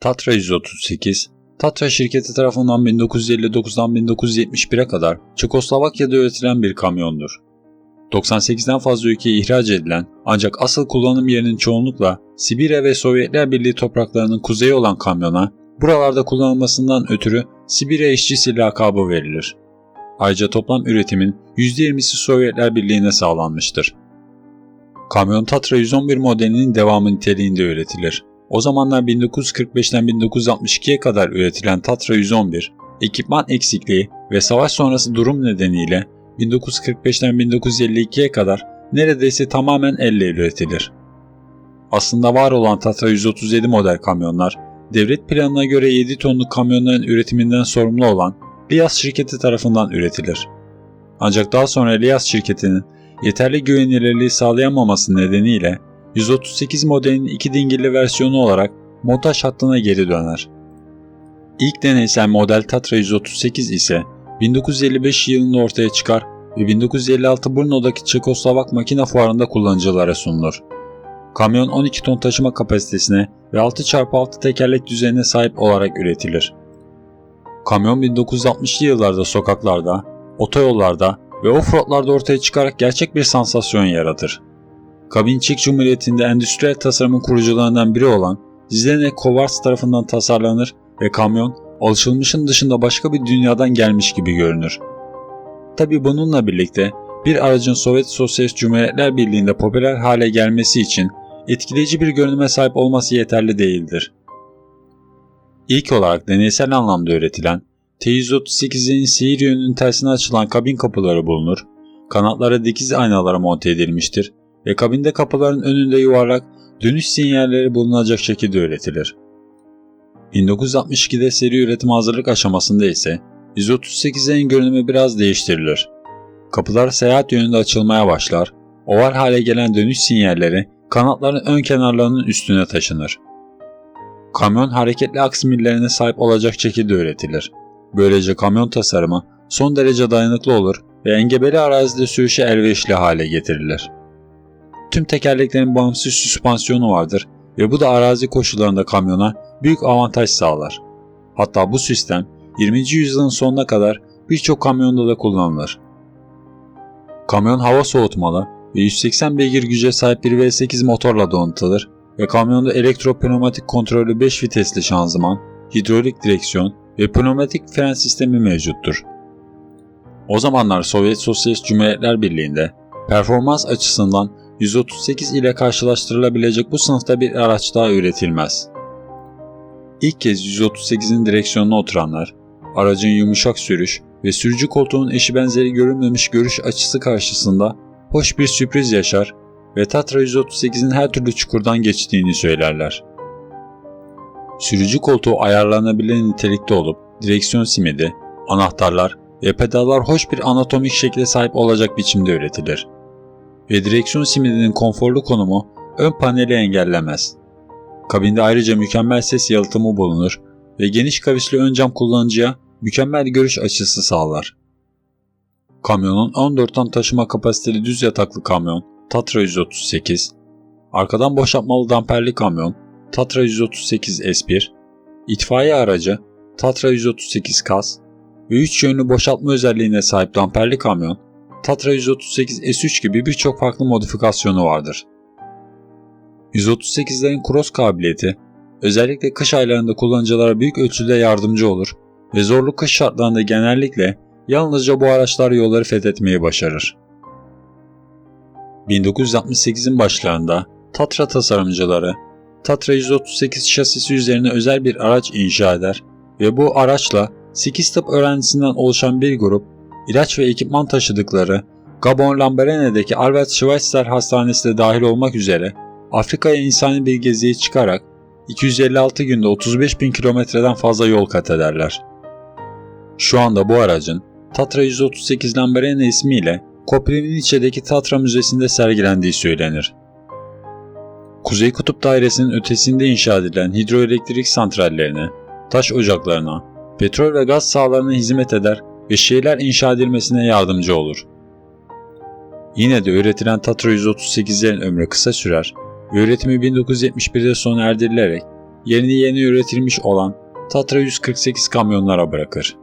Tatra 138, Tatra şirketi tarafından 1959'dan 1971'e kadar Çekoslovakya'da üretilen bir kamyondur. 98'den fazla ülkeye ihraç edilen ancak asıl kullanım yerinin çoğunlukla Sibirya ve Sovyetler Birliği topraklarının kuzeyi olan kamyona buralarda kullanılmasından ötürü Sibirya işçisi lakabı verilir. Ayrıca toplam üretimin %20'si Sovyetler Birliği'ne sağlanmıştır. Kamyon Tatra 111 modelinin devamı niteliğinde üretilir. O zamanlar 1945'ten 1962'ye kadar üretilen Tatra 111, ekipman eksikliği ve savaş sonrası durum nedeniyle 1945'ten 1952'ye kadar neredeyse tamamen elle üretilir. Aslında var olan Tatra 137 model kamyonlar, devlet planına göre 7 tonluk kamyonların üretiminden sorumlu olan Lias şirketi tarafından üretilir. Ancak daha sonra Lias şirketinin yeterli güvenilirliği sağlayamaması nedeniyle 138 modelinin iki dingilli versiyonu olarak montaj hattına geri döner. İlk deneysel model Tatra 138 ise 1955 yılında ortaya çıkar ve 1956 Brno'daki Çekoslovak makine fuarında kullanıcılara sunulur. Kamyon 12 ton taşıma kapasitesine ve 6x6 tekerlek düzenine sahip olarak üretilir. Kamyon 1960'lı yıllarda sokaklarda, otoyollarda ve offroadlarda ortaya çıkarak gerçek bir sansasyon yaratır. Kabin Çek Cumhuriyeti'nde endüstriyel tasarımın kurucularından biri olan Zdenek Kovacs tarafından tasarlanır ve kamyon alışılmışın dışında başka bir dünyadan gelmiş gibi görünür. Tabi bununla birlikte bir aracın Sovyet Sosyalist Cumhuriyetler Birliği'nde popüler hale gelmesi için etkileyici bir görünüme sahip olması yeterli değildir. İlk olarak deneysel anlamda üretilen T-138'in seyir yönünün tersine açılan kabin kapıları bulunur, kanatlara dikiz aynaları monte edilmiştir ve kabinde kapıların önünde yuvarlak dönüş sinyalleri bulunacak şekilde üretilir. 1962'de seri üretim hazırlık aşamasında ise 138'lerin görünümü biraz değiştirilir. Kapılar seyahat yönünde açılmaya başlar, oval hale gelen dönüş sinyalleri kanatların ön kenarlarının üstüne taşınır. Kamyon hareketli aks millerine sahip olacak şekilde üretilir. Böylece kamyon tasarımı son derece dayanıklı olur ve engebeli arazide sürüşe elverişli hale getirilir. Tüm tekerleklerin bağımsız süspansiyonu vardır ve bu da arazi koşullarında kamyona büyük avantaj sağlar. Hatta bu sistem 20. yüzyılın sonuna kadar birçok kamyonda da kullanılır. Kamyon hava soğutmalı ve 180 beygir güce sahip bir V8 motorla donatılır ve kamyonda elektropneumatik kontrollü 5 vitesli şanzıman, hidrolik direksiyon ve pneumatik fren sistemi mevcuttur. O zamanlar Sovyet Sosyalist Cumhuriyetler Birliği'nde performans açısından 138 ile karşılaştırılabilecek bu sınıfta bir araç daha üretilmez. İlk kez 138'in direksiyonuna oturanlar, aracın yumuşak sürüş ve sürücü koltuğunun eşi benzeri görünmemiş görüş açısı karşısında hoş bir sürpriz yaşar ve Tatra 138'in her türlü çukurdan geçtiğini söylerler. Sürücü koltuğu ayarlanabilen nitelikte olup direksiyon simidi, anahtarlar ve pedallar hoş bir anatomik şekle sahip olacak biçimde üretilir. Ve direksiyon simidinin konforlu konumu ön paneli engellemez. Kabinde ayrıca mükemmel ses yalıtımı bulunur ve geniş kavisli ön cam kullanıcıya mükemmel görüş açısı sağlar. Kamyonun 14 ton taşıma kapasiteli düz yataklı kamyon Tatra 138, arkadan boşaltmalı damperli kamyon Tatra 138 S1, itfaiye aracı Tatra 138 KAS ve 3 yönlü boşaltma özelliğine sahip damperli kamyon Tatra 138 S3 gibi birçok farklı modifikasyonu vardır. 138'lerin cross kabiliyeti özellikle kış aylarında kullanıcılara büyük ölçüde yardımcı olur ve zorlu kış şartlarında genellikle yalnızca bu araçlar yolları fethetmeyi başarır. 1968'in başlarında Tatra tasarımcıları Tatra 138 şasisi üzerine özel bir araç inşa eder ve bu araçla 8 tıp öğrencisinden oluşan bir grup ilaç ve ekipman taşıdıkları Gabon Lambarene'deki Albert Schweitzer Hastanesi de dahil olmak üzere Afrika'ya insani bir geziye çıkarak 256 günde 35 bin kilometreden fazla yol kat ederler. Şu anda bu aracın Tatra 138 Lamborghini ismiyle Koprivnice'deki Tatra Müzesi'nde sergilendiği söylenir. Kuzey Kutup Dairesi'nin ötesinde inşa edilen hidroelektrik santrallerine, taş ocaklarına, petrol ve gaz sahalarına hizmet eder ve şehirler inşa edilmesine yardımcı olur. Yine de üretilen Tatra 138'lerin ömrü kısa sürer ve üretimi 1971'de sona erdirilerek yerini yeni üretilmiş olan Tatra 148 kamyonlara bırakır.